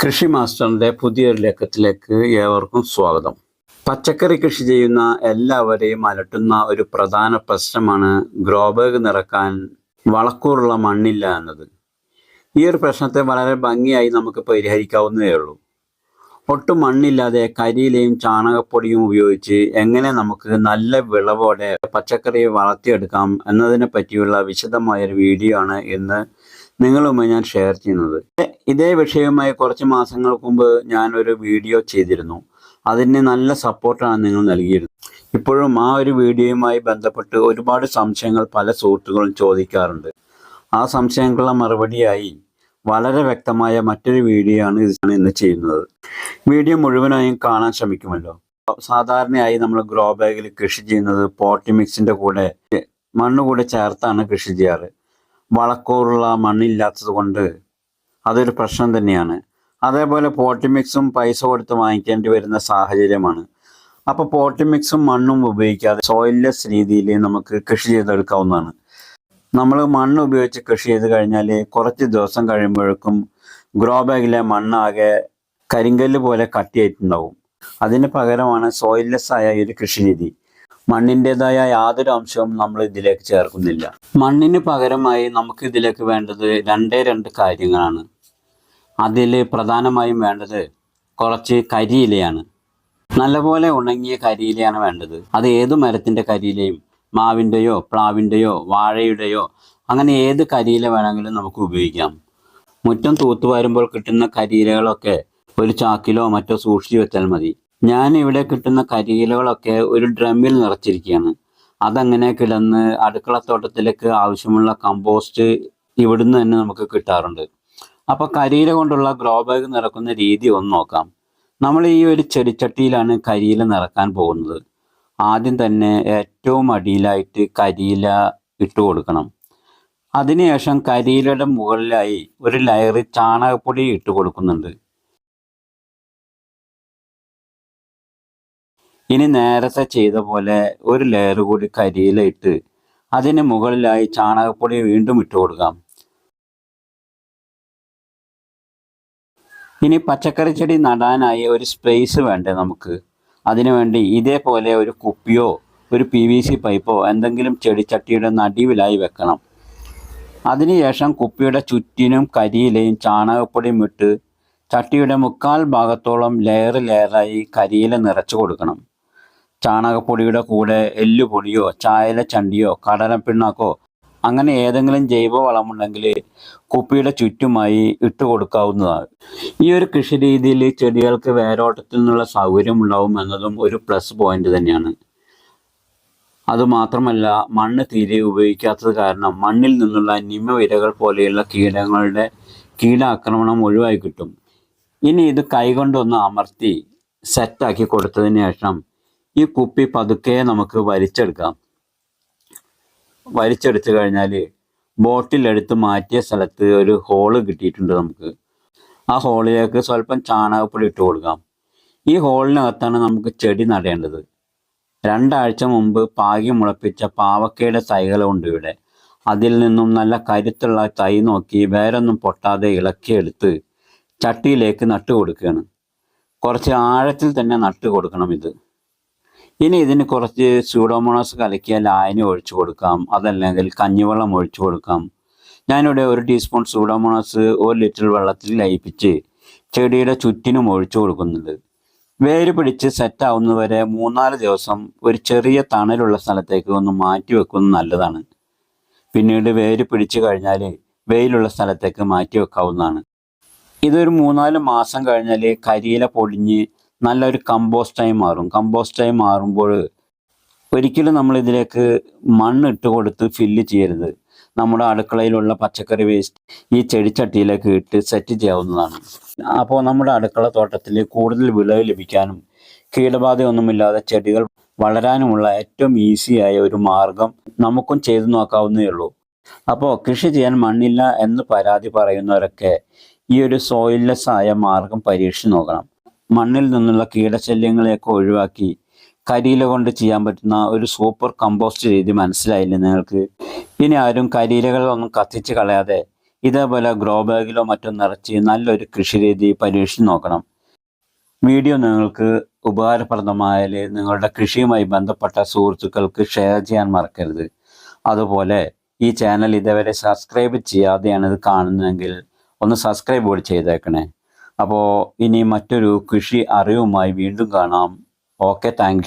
കൃഷി മാസ്റ്ററിന്റെ പുതിയൊരു ലേഖത്തിലേക്ക് ഏവർക്കും സ്വാഗതം. പച്ചക്കറി കൃഷി ചെയ്യുന്ന എല്ലാവരെയും അലട്ടുന്ന ഒരു പ്രധാന പ്രശ്നമാണ് ഗ്രോബാഗ് നിറക്കാൻ വളക്കൂറുള്ള മണ്ണില്ല എന്നത്. ഈ ഒരു പ്രശ്നത്തെ വളരെ ഭംഗിയായി നമുക്ക് പരിഹരിക്കാവുന്നതേ ഉള്ളൂ. ഒട്ടും മണ്ണില്ലാതെ കരിയിലയും ചാണകപ്പൊടിയും ഉപയോഗിച്ച് എങ്ങനെ നമുക്ക് നല്ല വിളവോടെ പച്ചക്കറി വളർത്തിയെടുക്കാം എന്നതിനെ പറ്റിയുള്ള വിശദമായൊരു വീഡിയോ ആണ് ഇന്ന് നിങ്ങളുമായി ഞാൻ ഷെയർ ചെയ്യുന്നത്. ഇതേ വിഷയവുമായി കുറച്ച് മാസങ്ങൾക്ക് മുമ്പ് ഞാനൊരു വീഡിയോ ചെയ്തിരുന്നു. അതിന് നല്ല സപ്പോർട്ടാണ് നിങ്ങൾ നൽകിയിരുന്നത്. ഇപ്പോഴും ആ ഒരു വീഡിയോയുമായി ബന്ധപ്പെട്ട് ഒരുപാട് സംശയങ്ങൾ പല സുഹൃത്തുക്കളും ചോദിക്കാറുണ്ട്. ആ സംശയങ്ങളുടെ മറുപടിയായി വളരെ വ്യക്തമായ മറ്റൊരു വീഡിയോ ആണ് ഇന്ന് ചെയ്യുന്നത്. വീഡിയോ മുഴുവനായും കാണാൻ ശ്രമിക്കുമല്ലോ. സാധാരണയായി നമ്മൾ ഗ്രോ ബാഗിൽ കൃഷി ചെയ്യുന്നത് പോട്ടി മിക്സിന്റെ കൂടെ മണ്ണ് കൂടെ ചേർത്താണ് കൃഷി ചെയ്യാറ്. വളക്കൂറുള്ള മണ്ണില്ലാത്തത് കൊണ്ട് അതൊരു പ്രശ്നം തന്നെയാണ്. അതേപോലെ പോട്ടിമിക്സും പൈസ കൊടുത്ത് വാങ്ങിക്കേണ്ടി വരുന്ന സാഹചര്യമാണ്. അപ്പോൾ പോട്ടിമിക്സും മണ്ണും ഉപയോഗിക്കാതെ സോയിൽലെസ് രീതിയിൽ നമുക്ക് കൃഷി ചെയ്തെടുക്കാവുന്നതാണ്. നമ്മൾ മണ്ണ് ഉപയോഗിച്ച് കൃഷി ചെയ്ത് കഴിഞ്ഞാൽ കുറച്ച് ദിവസം കഴിയുമ്പോഴേക്കും ഗ്രോ ബാഗിലെ മണ്ണാകെ കരിങ്കല്ല് പോലെ കട്ടിയായിട്ടുണ്ടാവും. അതിന് പകരമാണ് സോയിൽലെസ് ആയ ഒരു കൃഷി രീതി. മണ്ണിന്റെതായ യാതൊരു അംശവും നമ്മൾ ഇതിലേക്ക് ചേർക്കുന്നില്ല. മണ്ണിന് പകരമായി നമുക്ക് ഇതിലേക്ക് വേണ്ടത് രണ്ടേ രണ്ട് കാര്യങ്ങളാണ്. അതിൽ പ്രധാനമായും വേണ്ടത് കുറച്ച് കരിയിലയാണ്. നല്ലപോലെ ഉണങ്ങിയ കരിയിലയാണ് വേണ്ടത്. അത് ഏത് മരത്തിന്റെ കരിയിലയും മാവിന്റെയോ പ്ലാവിന്റെയോ വാഴയുടെയോ അങ്ങനെ ഏത് കരിയില വേണമെങ്കിലും നമുക്ക് ഉപയോഗിക്കാം. മുറ്റം തൂത്തുവാരുമ്പോൾ കിട്ടുന്ന കരിയിലകളൊക്കെ ഒരു ചാക്കിലോ മറ്റോ സൂക്ഷിച്ചു വെച്ചാൽ മതി. ഞാൻ ഇവിടെ കിട്ടുന്ന കരിയിലകളൊക്കെ ഒരു ഡ്രമ്മിൽ നിറച്ചിരിക്കുകയാണ്. അതങ്ങനെ കിടന്ന് അടുക്കളത്തോട്ടത്തിലേക്ക് ആവശ്യമുള്ള കമ്പോസ്റ്റ് ഇവിടുന്ന് തന്നെ നമുക്ക് കിട്ടാറുണ്ട്. അപ്പോൾ കരിയില കൊണ്ടുള്ള ഗ്രോ ബാഗ് നിറക്കുന്ന രീതി ഒന്ന് നോക്കാം. നമ്മൾ ഈ ഒരു ചെടിച്ചട്ടിയിലാണ് കരിയില നിറക്കാൻ പോകുന്നത്. ആദ്യം തന്നെ ഏറ്റവും അടിയിലായിട്ട് കരിയില ഇട്ട് കൊടുക്കണം. അതിനുശേഷം കരിയിലയുടെ മുകളിലായി ഒരു ലയറി ചാണകപ്പൊടി ഇട്ട് കൊടുക്കുന്നുണ്ട്. ഇനി നേരത്തെ ചെയ്ത പോലെ ഒരു ലെയർ കൂടി കരിയിലിട്ട് അതിന് മുകളിലായി ചാണകപ്പൊടി വീണ്ടും ഇട്ട് കൊടുക്കാം. ഇനി പച്ചക്കറി ചെടി നടാനായി ഒരു സ്പേസ് വേണ്ടേ നമുക്ക്? അതിനുവേണ്ടി ഇതേപോലെ ഒരു കുപ്പിയോ ഒരു പി വി സി പൈപ്പോ എന്തെങ്കിലും ചെടിച്ചട്ടിയുടെ നടുവിലായി വെക്കണം. അതിനുശേഷം കുപ്പിയുടെ ചുറ്റിനും കരിയിലയും ചാണകപ്പൊടിയും ഇട്ട് ചട്ടിയുടെ മുക്കാൽ ഭാഗത്തോളം ലെയർ ലെയറായി കരിയില നിറച്ചു കൊടുക്കണം. ചാണകപ്പൊടിയുടെ കൂടെ എല്ലുപൊടിയോ ചായല ചണ്ടിയോ കടലപ്പിണ്ണാക്കോ അങ്ങനെ ഏതെങ്കിലും ജൈവ വളമുണ്ടെങ്കിൽ കുപ്പിയുടെ ചുറ്റുമായി ഇട്ട് കൊടുക്കാവുന്നതാണ്. ഈ ഒരു കൃഷി രീതിയിൽ ചെടികൾക്ക് വേരോട്ടത്തിൽ നിന്നുള്ള സൗകര്യം ഉണ്ടാവും എന്നതും ഒരു പ്ലസ് പോയിന്റ് തന്നെയാണ്. അതുമാത്രമല്ല മണ്ണ് തീരെ ഉപയോഗിക്കാത്തത് കാരണം മണ്ണിൽ നിന്നുള്ള നിമവിരകൾ പോലെയുള്ള കീടങ്ങളുടെ കീടാക്രമണം ഒഴിവായി കിട്ടും. ഇനി ഇത് കൈകൊണ്ടൊന്ന് അമർത്തി സെറ്റാക്കി കൊടുത്തതിന് ശേഷം ഈ കുപ്പി പതുക്കെ നമുക്ക് വലിച്ചെടുക്കാം. വലിച്ചെടുത്തു കഴിഞ്ഞാൽ ബോട്ടിലെടുത്ത് മാറ്റിയ സ്ഥലത്ത് ഒരു ഹോൾ കിട്ടിയിട്ടുണ്ട് നമുക്ക്. ആ ഹോളിലേക്ക് സ്വല്പം ചാണകപ്പൊടി ഇട്ട് കൊടുക്കാം. ഈ ഹോളിനകത്താണ് നമുക്ക് ചെടി നടേണ്ടത്. രണ്ടാഴ്ച മുമ്പ് പാകി മുളപ്പിച്ച പാവക്കയുടെ തൈകളുണ്ട് ഇവിടെ. അതിൽ നിന്നും നല്ല കരുത്തുള്ള തൈ നോക്കി വേറൊന്നും പൊട്ടാതെ ഇളക്കിയെടുത്ത് ചട്ടിയിലേക്ക് നട്ടു കൊടുക്കുകയാണ്. കുറച്ച് ആഴത്തിൽ തന്നെ നട്ടു കൊടുക്കണം ഇത്. ഇനി ഇതിന് കുറച്ച് സ്യൂഡോമോണോസ് കലക്കിയ ലായനി ഒഴിച്ചു കൊടുക്കാം. അതല്ലെങ്കിൽ കഞ്ഞിവെള്ളം ഒഴിച്ചു കൊടുക്കാം. ഞാനിവിടെ ഒരു ടീസ്പൂൺ സൂഡോമോണോസ് ഒരു ലിറ്റർ വെള്ളത്തിൽ ലയിപ്പിച്ച് ചെടിയുടെ ചുറ്റിനും ഒഴിച്ചു കൊടുക്കുന്നുണ്ട്. വേര് പിടിച്ച് സെറ്റ് ആവുന്നവരെ മൂന്നാൽ ദിവസം ഒരു ചെറിയ തണലുള്ള സ്ഥലത്തേക്ക് ഒന്ന് മാറ്റി വെക്കുന്നത് നല്ലതാണ്. പിന്നീട് വേര് പിടിച്ചു കഴിഞ്ഞാൽ വെയിലുള്ള സ്ഥലത്തേക്ക് മാറ്റി വെക്കാവുന്നതാണ്. ഇതൊരു മൂന്നാൽ മാസം കഴിഞ്ഞാൽ കരിയില പൊടിഞ്ഞ് നല്ലൊരു കമ്പോസ്റ്റായി മാറും. കമ്പോസ്റ്റായി മാറുമ്പോൾ ഒരിക്കലും നമ്മൾ ഇതിലേക്ക് മണ്ണ് ഇട്ട് കൊടുത്ത് ഫില്ല് ചെയ്യരുത്. നമ്മുടെ അടുക്കളയിലുള്ള പച്ചക്കറി വേസ്റ്റ് ഈ ചെടിച്ചട്ടിയിലേക്ക് ഇട്ട് സെറ്റ് ചെയ്യാവുന്നതാണ്. അപ്പോൾ നമ്മുടെ അടുക്കള തോട്ടത്തിൽ കൂടുതൽ വിളവ് ലഭിക്കാനും കീടബാധയൊന്നുമില്ലാതെ ചെടികൾ വളരാനുമുള്ള ഏറ്റവും ഈസിയായ ഒരു മാർഗം നമുക്കും ചെയ്തു നോക്കാവുന്നേ ഉള്ളൂ. അപ്പോൾ കൃഷി ചെയ്യാൻ മണ്ണില്ല എന്ന് പരാതി പറയുന്നവരൊക്കെ ഈ ഒരു സോയിൽലെസ് ആയ മാർഗം പരീക്ഷിച്ച് നോക്കണം. മണ്ണിൽ നിന്നുള്ള കീടശല്യങ്ങളെയൊക്കെ ഒഴിവാക്കി കരിയില കൊണ്ട് ചെയ്യാൻ പറ്റുന്ന ഒരു സൂപ്പർ കമ്പോസ്റ്റ് രീതി മനസ്സിലായില്ലേ നിങ്ങൾക്ക്? ഇനി ആരും കരിയിലകളൊന്നും കത്തിച്ച് കളയാതെ ഇതേപോലെ ഗ്രോ ബാഗിലോ മറ്റോ നിറച്ച് നല്ലൊരു കൃഷി രീതി പരീക്ഷിച്ച് നോക്കണം. വീഡിയോ നിങ്ങൾക്ക് ഉപകാരപ്രദമായാൽ നിങ്ങളുടെ കൃഷിയുമായി ബന്ധപ്പെട്ട സുഹൃത്തുക്കൾക്ക് ഷെയർ ചെയ്യാൻ മറക്കരുത്. അതുപോലെ ഈ ചാനൽ ഇതുവരെ സബ്സ്ക്രൈബ് ചെയ്യാതെയാണ് ഇത് കാണുന്നതെങ്കിൽ ഒന്ന് സബ്സ്ക്രൈബ് കൂടി ചെയ്തേക്കണേ. അപ്പോൾ ഇനി മറ്റൊരു കൃഷി അറിവുമായി വീണ്ടും കാണാം. Okay thank